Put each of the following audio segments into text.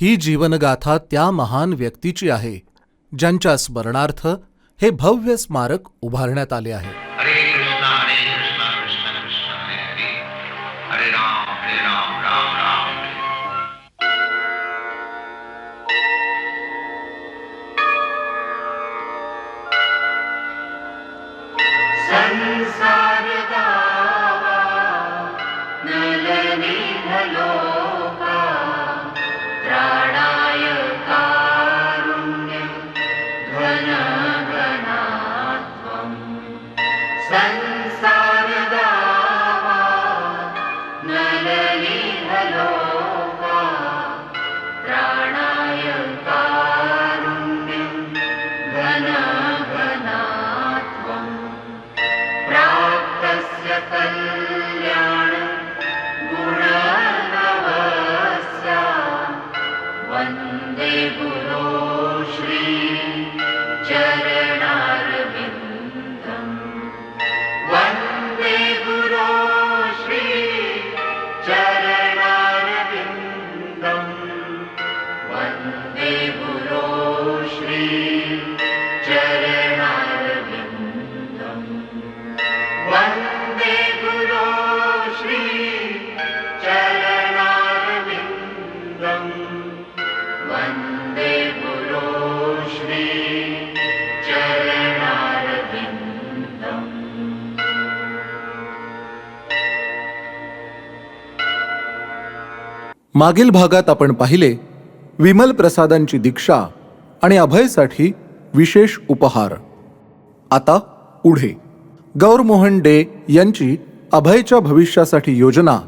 ही जीवनगाथा त्या महान व्यक्तीची आहे ज्यांच्या स्मरणार्थ हे भव्य स्मारक उभारण्यात आले आहे. kanya मागील भागात आपण पाहिले विमल प्रसादांची दीक्षा आणि अभयसाठी विशेष उपहार. आता पुढे. गौरमोहन डे यांची अभयच्या भविष्यासाठी योजना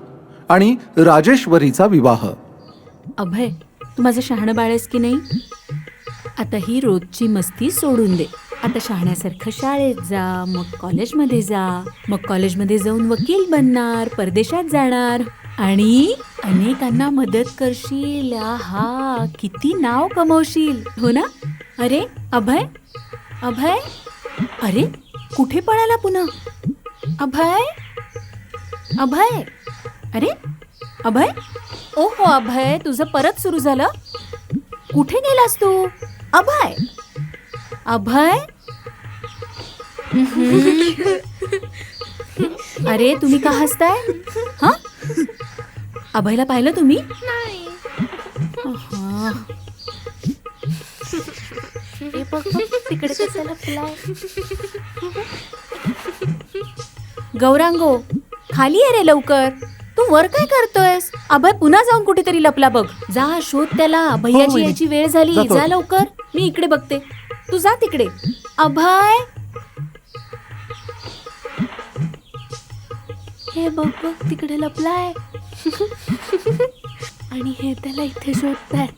आणि राजेश्वरीचा विवाह. अभय तू माझं शहाणं बाळेस की नाही? आता ही रोजची मस्ती सोडून दे. आता शहाण्यासारखं शाळेत जा मग कॉलेजमध्ये जा. मग कॉलेजमध्ये जाऊन वकील बनणार परदेशात जाणार. आणि अनेकांना मदत करशील. हा किती नाव कमवशील. हो ना? अरे अभय? अभय? अरे कुठे पळाला पुन्हा? अभय? अभय? अरे अभय? ओ हो अभय तुझं परत सुरू झालं? कुठे गेलास तू? अभय? अभय? अरे तुम्ही का हसताय? हा? अभयला पाहिलं तुम्ही? अहा. हे बघ, बघ, तिकडे. गौरांगो खाली ये रे लवकर. तू वर काय करतोयस? अभय पुन्हा जाऊन कुठेतरी लपला बघ. जा शोध त्याला. भैयाची वहिनी. याची वेळ झाली. जातो. जा लवकर. मी इकडे बघते. तू जा तिकडे. अभय हे बघ बघ तिकडे लपलाय. आणि हे त्याला इथे शोधतात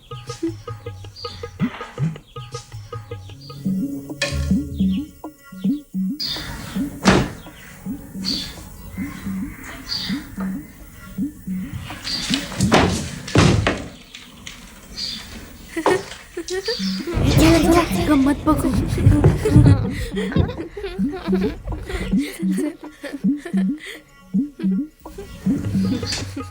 गंमत बघू.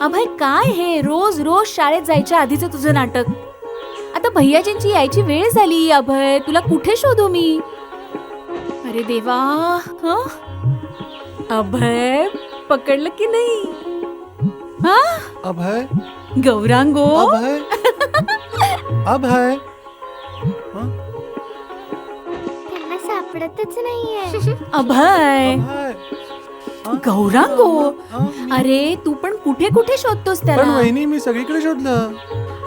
अभय काय हे? रोज रोज शाळेत जायच्या आधीचं तुझं नाटक. आता भैयाजींची यायची वेळ झाली अभय. तुला कुठे शोधू मी? अरे देवा हं? अभय पकडलं की नाही? हा? अभय? गौरांगो? अभय? अभय? त्यांना सापडतच नाहीये. अभय! अभय! गौरांगो? अरे तू पण कुठे कुठे शोधतोस पण त्याला वहिनी मी सगळीकडे शोधलं.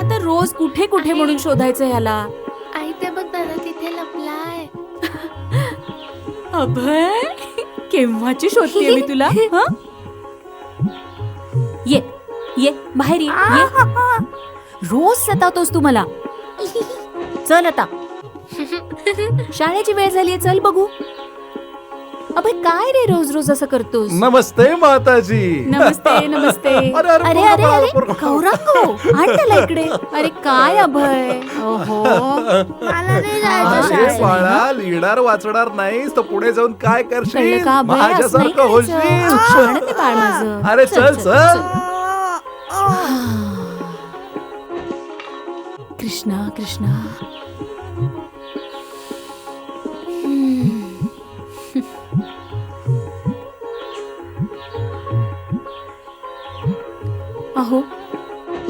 आता रोज कुठे कुठे म्हणून शोधायचं ह्याला? आई ते बघ दादा तिथे लपलाय. अभय केव्हाची शोधते मी तुला? हं? ये ये बाहेर ये ये. रोज सतावतोस तू मला. चल आता. शाळेची वेळ झालीये चल बघू. अभय काय रे रोज रोज असं करतोस? नमस्ते माताजी. नमस्ते नमस्ते. अरे, अरे, अरे अरे. गौरांगो आण त्याला इकडे. अरे काय अभय? ओहो. मला नाही जायचं अरे शाळेत. बाळा लिहिणार वाचणार नाहीस तर पुढे जाऊन काय करशील? कळलं का अभय? असं नाही माझ्यासारखं करायचं. होशील? छान आहे ते बाळ माझं. अरे चल चल कृष्णा कृष्णा. अहो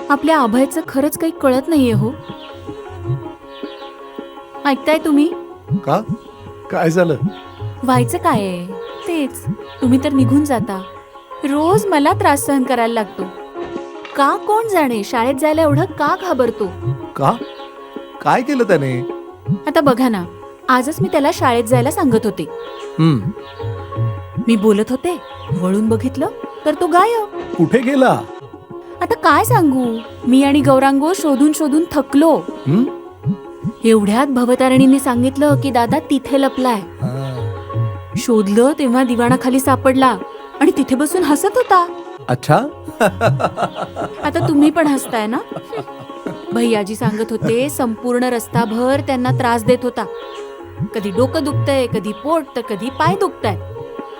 आपल्या अभयचं खरंच काही कळत नाहीये हो. ऐकताय तुम्ही? का? काय झालं? व्हायचं काय आहे? तेच तुम्ही तर निघून जाता. रोज मला त्रास सहन करायला लागतो. का कोण जाणे? शाळेत जायला एवढं का घाबरतो? का? काय केलं त्याने? आता बघा ना आजच मी त्याला शाळेत जायला सांगत होते. हम्म. मी बोलत होते वळून बघितलं तर तो गायब. कुठे गेला? आता काय सांगू? मी आणि गौरांगो शोधून शोधून थकलो? एवढ्यात भवतारिणीने सांगितलं की दादा तिथे लपलाय. शोधलं तेव्हा दिवाणा खाली सापडला आणि तिथे बसून हसत होता. अच्छा? आता तुम्ही पण हसताय ना? भैयाजी सांगत होते संपूर्ण रस्ताभर त्यांना त्रास देत होता. कधी डोकं दुखतंय कधी पोट तर कधी पाय दुखताय.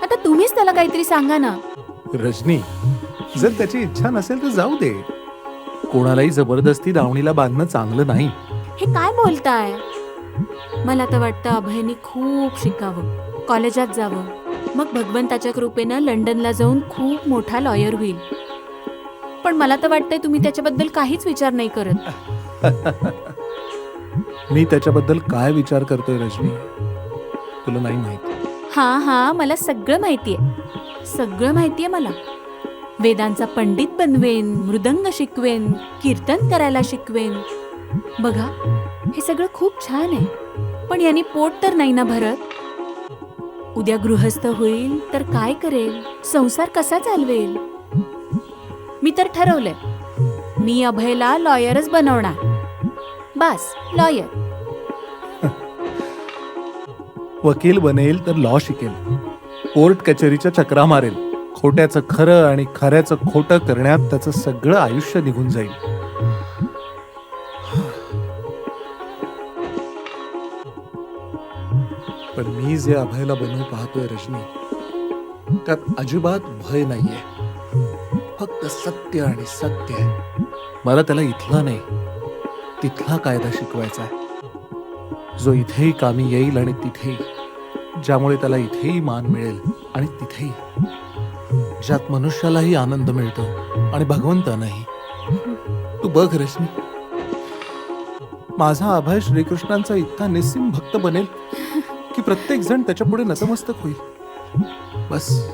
आता तुम्हीच त्याला काहीतरी सांगा ना. रजनी जर त्याची इच्छा नसेल तर जाऊ दे. कोणालाही जबरदस्ती दावणीला बांधणं चांगलं नाही. हे काय बोलताय? मला तर वाटतं अभयनी खूप शिकावं. कॉलेजात जावं. मग भगवंताच्या कृपेनं लंडनला जाऊन खूप मोठा लॉयर होईल. पण मला तर वाटतंय तुम्ही त्याच्याबद्दल काहीच विचार नाही करत. मी त्याच्याबद्दल काय विचार करतोय रजनी? तुला नाही माहीत? हा हा मला सगळं माहितीये. सगळं माहितीये मला. वेदांचा पंडित बनवेन मृदंग शिकवेन कीर्तन करायला शिकवेन. बघा हे सगळं खूप छान आहे पण यांनी पोट तर नाही ना भरत? उद्या गृहस्थ होईल तर काय करेल? संसार कसा चालवेल? मी तर ठरवलंय मी अभयला लॉयरच बनवणार. बस लॉयर वकील बनेल तर लॉ शिकेल. कोर्ट कचेरीच्या चक्रा मारेल. खोट्याचं खरं आणि खऱ्याचं खोटं करण्यात त्याचं सगळं आयुष्य निघून जाईल. पण मी जे अभयला बनवू पाहतोय रजनी त्यात अजिबात भय नाहीये. फक्त सत्य आणि सत्य आहे. मला त्याला इथला नाही तिथला कायदा शिकवायचा आहे. जो इथेही कामी येईल आणि तिथेही ज्यामुळे त्याला इथेही मान मिळेल आणि तिथेही. ज्यात मनुष्यालाही आनंद मिळतो आणि भगवंतानाही. तू बघ रश्मी. माझा अभय श्रीकृष्णांचा इतका निस्सिम भक्त बनेल की प्रत्येक जण त्याच्या पुढे नतमस्तक होईल. बस.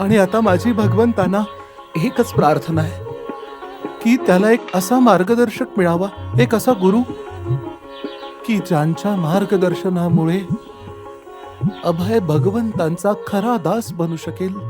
आणि आता माझी भगवंतांना एकच प्रार्थना आहे की त्याला एक असा मार्गदर्शक मिळावा एक असा गुरु की ज्यांच्या मार्गदर्शनामुळे अभय भगवंतांचा खरा दास बनू शकेल.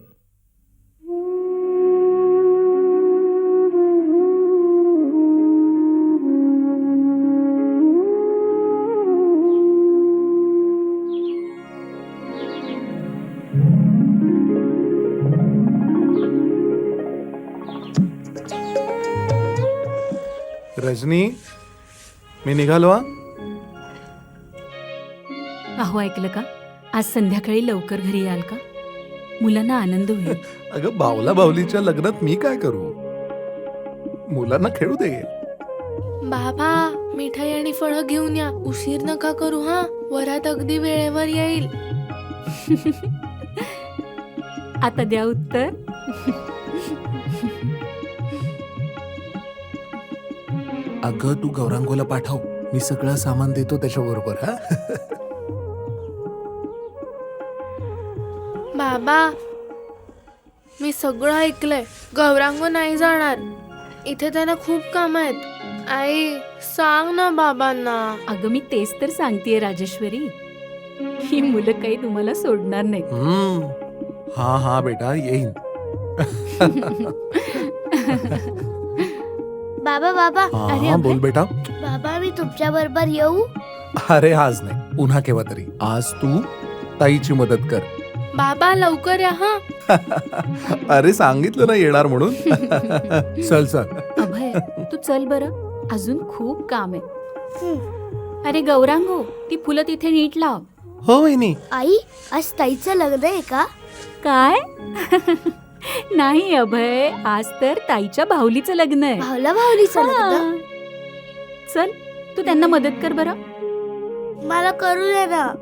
रजनी मी निघालो हा? अहो ऐकलं का? आज संध्याकाळी लवकर घरी याल का? मुलांना आनंद होईल. अगं बावला बावलीच्या लग्नात मी काय करू? मुलांना खेळू दे. बाबा मिठाई आणि फळं घेऊन या. उशीर नका करू हा? वरात अगदी वेळेवर येईल. आता द्या उत्तर. अगं तू गौरांगोला पाठव. मी सगळं सामान देतो त्याच्याबरोबर हा? बाबा मी सगळं ऐकलंय. गौरांग नाही जाणार. इथे त्यांना खूप काम आहेत. आई सांग ना बाबांना. अगं मी तेच तर सांगतेय राजेश्वरी. ही मुलं काही तुम्हाला सोडणार नाही हम्म. हा हा बेटा येईन. बाबा बाबा. अरे हा अभय. बोल बेटा. बाबा मी तुमच्या बरोबर येऊ? अरे आज नाही पुन्हा केव्हा तरी. आज तू ताईची मदत कर. बाबा लवकर या हा. अरे सांगितलं ना येणार म्हणून. चल चल. अभय तू चल बरं. अजून खूप काम आहे. अरे गौरांगो ती फुलं तिथे नीट लाव. हो वहिनी. आई आज ताईचं लग्न आहे का? काय? नाही अभय. आज तर ताईच्या भाऊलीचं लग्न आहे. भावला भावलीचं लग्न? हा. चल तू त्यांना मदत कर बरं. मला करू दे ना.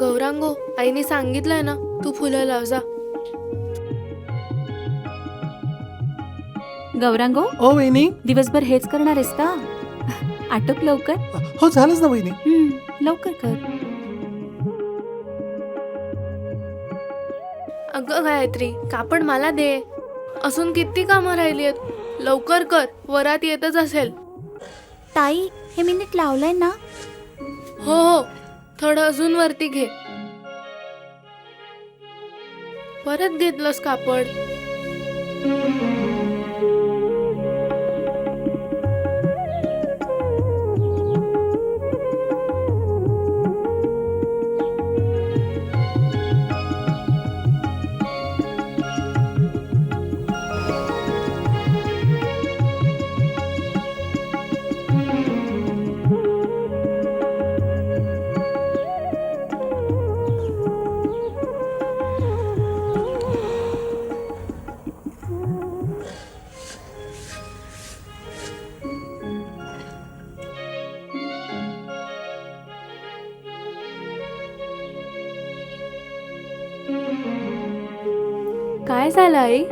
गौरांगो आईने सांगितलंय ना तू फुलं लाव जा. गौरांगो? ओ वहिनी. दिवसभर हेच करणार आहेस का? आटप लवकर. हो झालंच ना वहिनी. हम्म, लवकर कर. अगं गायत्री कापड मला दे. अजून किती कामं राहिली आहेत? लवकर कर वरात येतच असेल. ताई हे मी नीट लावलंय ना? हो हो. थोडं अजून वरती घे. परत घेतलंस कापड. झालं आई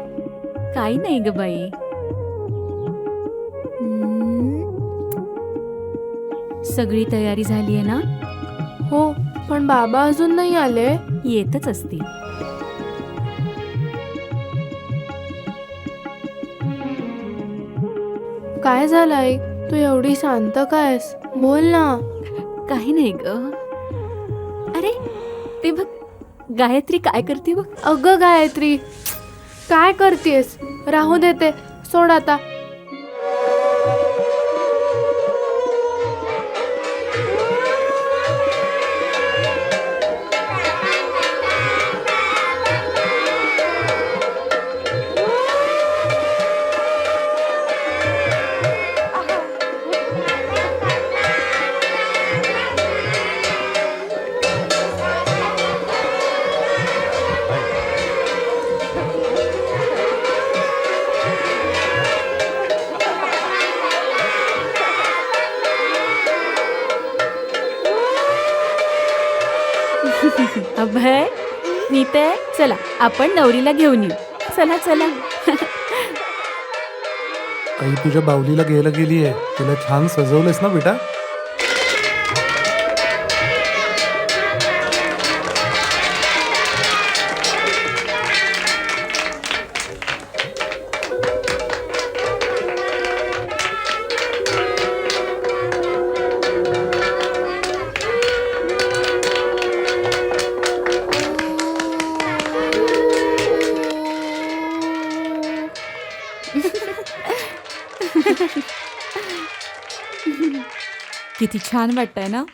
काही नाही ग बाई. सगळी तयारी झाली आहे ना? हो पण बाबा अजून नाही आले. येतच असतील. काय झालं आई तू एवढी शांत कायस? बोल ना. काही नाही ग. अरे ते बघ गायत्री काय करते बघ. अगं गायत्री काय करतेस? राहू देते सोड आता. आपण नवरीला घेऊन येऊ. चला चला. काही तुझ्या बावलीला घ्यायला गेली आहे तिला छान सजवलंस ना बेटा? किती छान वाटतंय ना?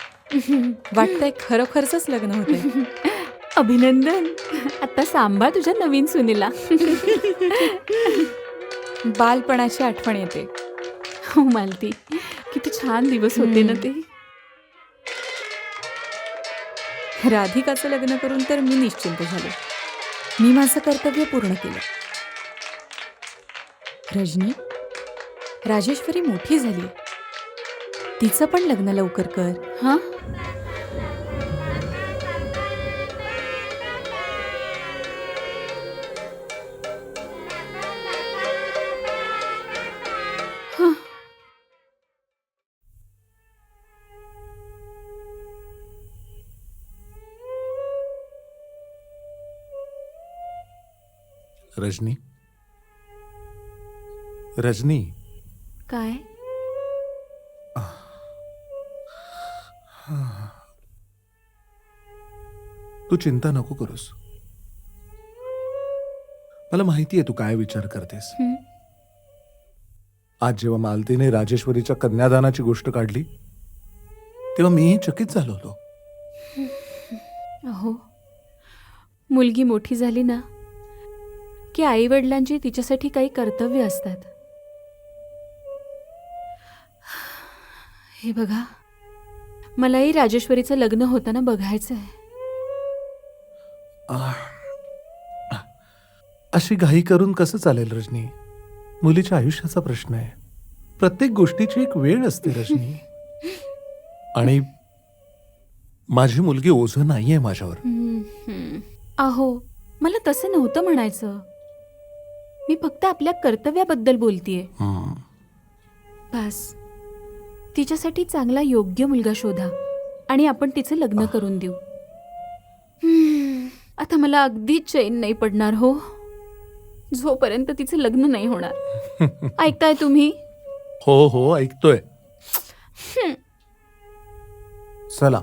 वाटतंय खरोखरच लग्न होतंय. अभिनंदन. आता सांभाळ तुझ्या नवीन सुनीला. बालपणाची आठवण येते. हो मालती. किती छान दिवस होते ना ते. राधिकाचं लग्न करून तर मी निश्चिंत झाले. मी माझं कर्तव्य पूर्ण केलं. रजनी राजेश्वरी मोठी झाली. तिचं पण लग्न लवकर कर हां? रजनी? रजनी? काय? तू चिंता नको करूस. मला माहिती आहे तू काय विचार करतेस. हं? आज जेव्हा मालतीने राजेश्वरीच्या कन्यादानाची गोष्ट काढली तेव्हा मीही चकित झालो होतो. अहो मुलगी मोठी झाली ना की आई वडिलांची तिच्यासाठी काही कर्तव्य असतात. हे बघा मलाही राजेश्वरीचं लग्न होताना बघायचं आहे अशी घाई करून कसं चालेल रजनी? मुलीच्या आयुष्याचा प्रश्न आहे. प्रत्येक गोष्टीची एक वेळ असते रजनी. आणि माझी मुलगी ओझं नाहीये माझ्यावर. अहो मला तसं नव्हतं म्हणायचं. मी फक्त आपल्या कर्तव्याबद्दल बोलतीये. हं. बस. तिच्यासाठी चांगला योग्य मुलगा शोधा आणि आपण तिचं लग्न करून देऊ. आता मला अगदीच चैन नाही पडणार हो. जोपर्यंत तिचं लग्न नाही होणार. ऐकताय तुम्ही? हो हो ऐकतोय. चला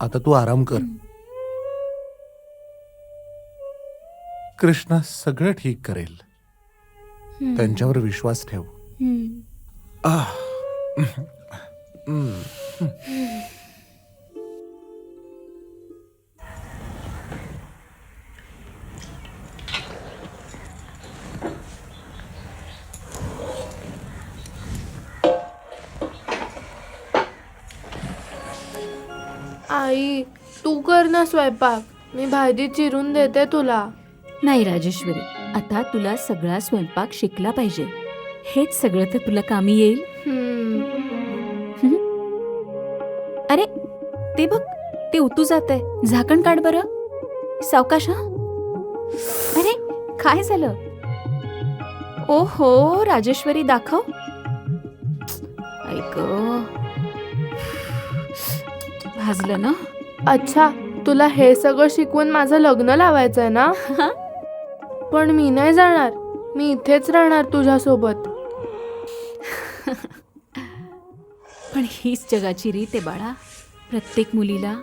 आता तू आराम कर. कृष्णा सगळं ठीक करेल. त्यांच्यावर विश्वास ठेव. आह. आई कर ना स्वयंपाक. मी भाजी चिरून देते तुला. नाही राजेश्वरी आता तुला सगळा स्वयंपाक शिकला पाहिजे. हेच सगळं तर तुला कामी येईल. हम्म. अरे ते बघ ते उतू जात आहे झाकण काढ बरं. सावकाश हा? अरे काय झालं? ओ हो राजेश्वरी दाखव. ऐक. भाजलं ना? अच्छा तुला हे सगळं शिकवून माझं लग्न लावायचंय ना? पण मी नाही जाणार. मी इथेच राहणार तुझ्यासोबत. पण हीच जगाची रीत आहे बाळा. प्रत्येक मुलीला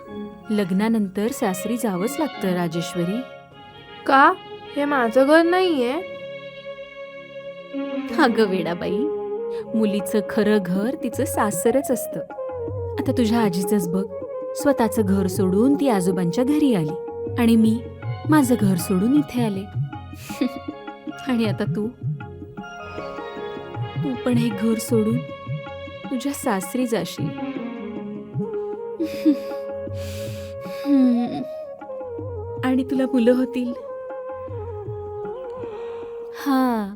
लग्नानंतर सासरी जावंच लागतं राजेश्वरी. का? हे माझं घर नाहीये? अगं वेडाबाई मुलीचं खरं घर तिचं सासरच असतं. आता तुझ्या आजीचंच बघ. स्वतःचं घर सोडून ती आजोबांच्या घरी आली. आणि मी माझं घर सोडून इथे आले. आणि आता तू तू पण हे घर सोडून तुझ्या सासरी जाशील. आणि तुला मुलं होतील. हा.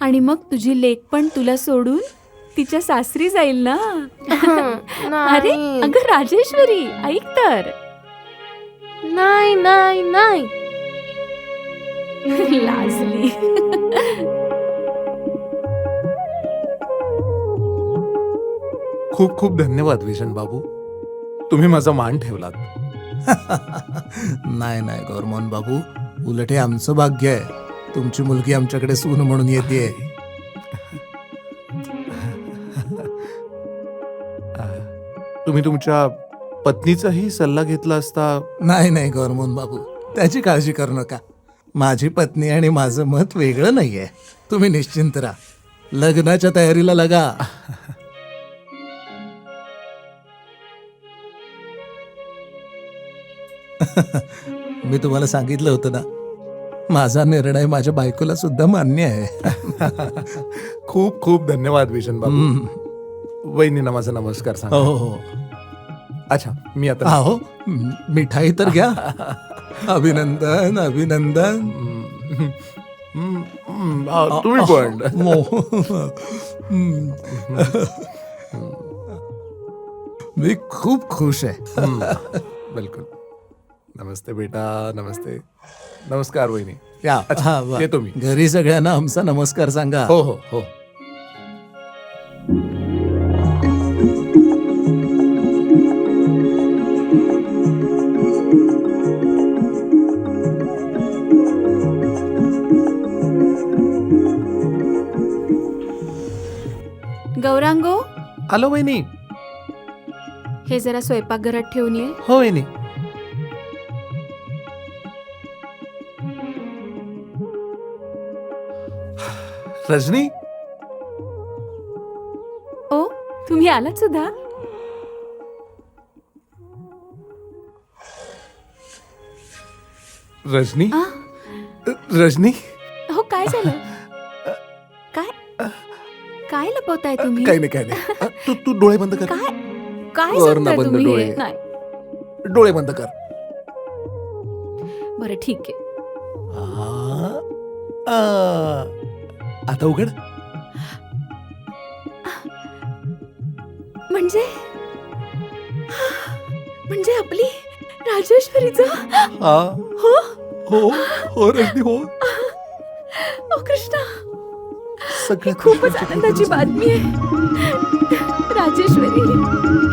आणि मग तुझी लेक पण तुला सोडून तिच्या सासरी जाईल ना? अरे नाही. अगं राजेश्वरी ऐक तर. नाही नाही नाही. लाजली. खूप खूप धन्यवाद विजन बाबू. तुम्ही माझा मान ठेवलात. नाही नाही गौरमोहन बाबू. उलट हे आमचं भाग्य आहे. तुमची मुलगी आमच्याकडे सून म्हणून येते तुम्ही तुमच्या पत्नीचाही सल्ला घेतला असता? नाही नाही गौरमोहन बाबू. त्याची काळजी करू नका. माझी पत्नी आणि माझं मत वेगळं नाहीये. तुम्ही निश्चिंत राहा. लग्नाच्या तयारीला लगा. मी तुम्हाला सांगितलं होतं ना माझा निर्णय माझ्या बायकोला सुद्धा मान्य आहे. खूप खूप धन्यवाद विजन बाबू. वहिनींना माझा नमस्कार सांग. हो हो अच्छा मी आता म- मिठाई तर घ्या. अभिनंदन अभिनंदन. हम्म, हम्म, हम्म, हा, तुम्ही पण. मो- हम्म. मी खूप खुश आहे. हम्म, बिलकुल. नमस्ते बेटा नमस्ते. नमस्कार वहिनी. या हा, वा. येतो मी. घरी सगळ्यांना आमचा नमस्कार सांगा. हो हो हो. गौरांगो? आलो वहिनी. हे जरा स्वयंपाकघरात ठेवून ये. हो वहिनी. रजनी? ओ तुम्ही आलात सुद्धा? रजनी? आ? रजनी? हो काय झालं? लपवताय तुम्ही? काही नाही काही नाही. अ, तू तू डोळे बंद कर. काय काय कर ना सांगताय बंद तुम्ही? हे? डोळे. नाही. डोळे बंद कर. बरं ठीक आहे. आ, आ. आता उघड. म्हणजे? म्हणजे आपली राजेश्वरीचा? हा. हो हो हो रजनी हो. सगळ्यात खूपच आनंदाची बातमी आहे. राजेश्वरी.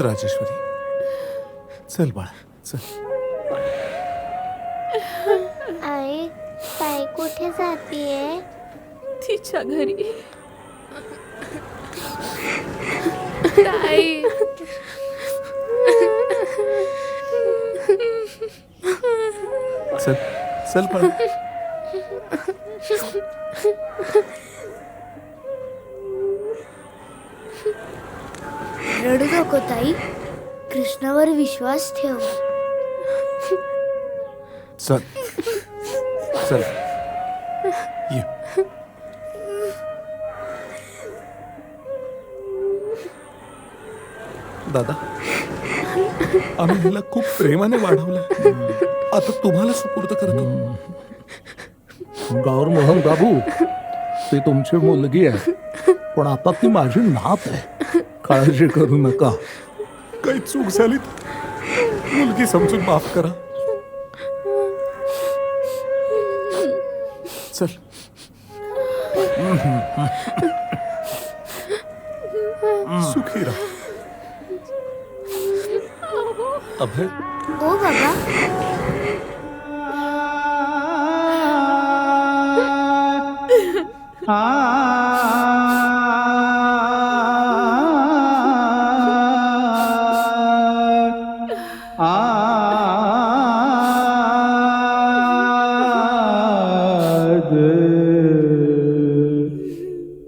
राजेश्वरी. चल बाळा चल. आई ताई कुठे जातीये? तिच्या घरी. ताई. चल चल बाळा. रडू नको ताई. कृष्णावर विश्वास ठेव. चल. चल. ये. दादा आम्ही हिला खूप प्रेमाने वाढवलं. आता तुम्हाला सुपूर्द करतो. गौरमोहन बाबू ती तुमची मुलगी आहे पण आता ती माझी नात आहे. काळजी करू नका. काही चूक झाली तर मुलगी समजून माफ करा. चल. सुखी राहा. अभय. ओ बाबा.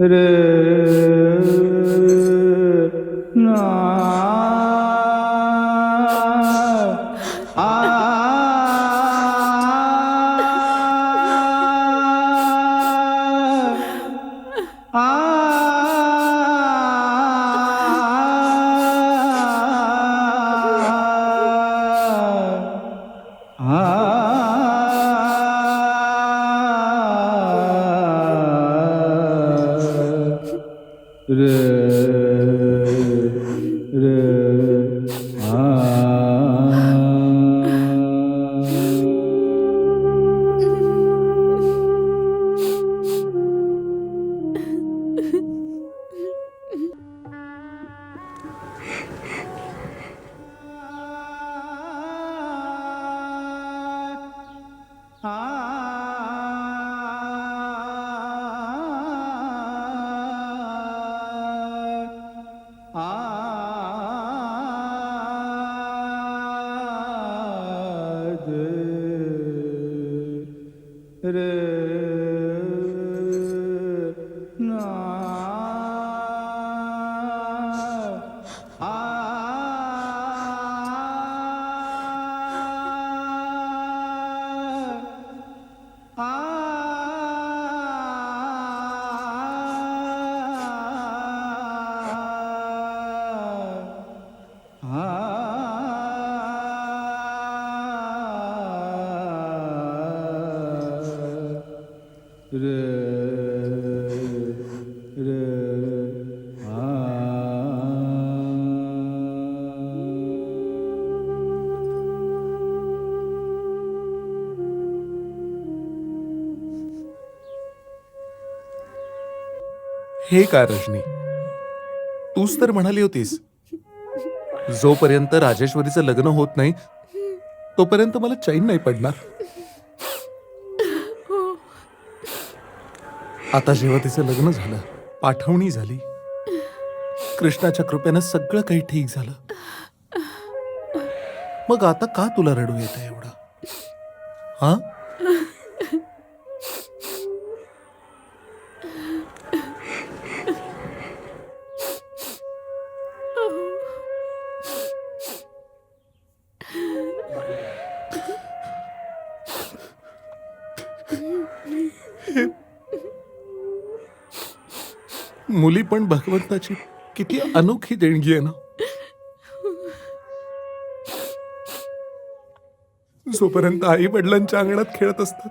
आ हे काय रजनी? तूच तर म्हणाली होतीस. जोपर्यंत राजेश्वरीचं लग्न होत नाही तोपर्यंत मला चैन नाही पडणार. आता जेव्हा तिचं लग्न झालं पाठवणी झाली कृष्णाच्या कृपेनं सगळं काही ठीक झालं. मग आता का तुला रडू येत एवढं? हा? मुली पण भगवंताची किती अनोखी देणगी आहे ना? जोपर्यंत आई वडिलांच्या अंगणात खेळत असतात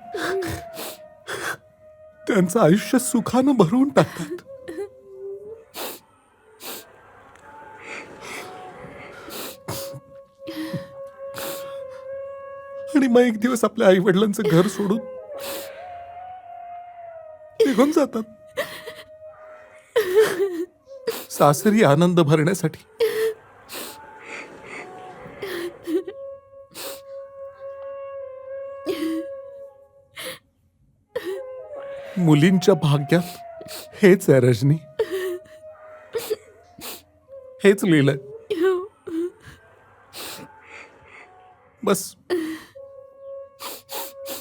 त्यांचं आयुष्य सुखानं भरवून टाकतात. आणि मग एक दिवस आपल्या आई वडिलांचं घर सोडून निघून जातात. सासरी आनंद भरण्यासाठी. मुलींच्या भाग्यात हेच आहे रजनी. हेच लिहिलंय बस.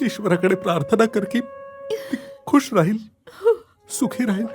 ईश्वराकडे प्रार्थना कर की खुश राहील. सुखी राहील.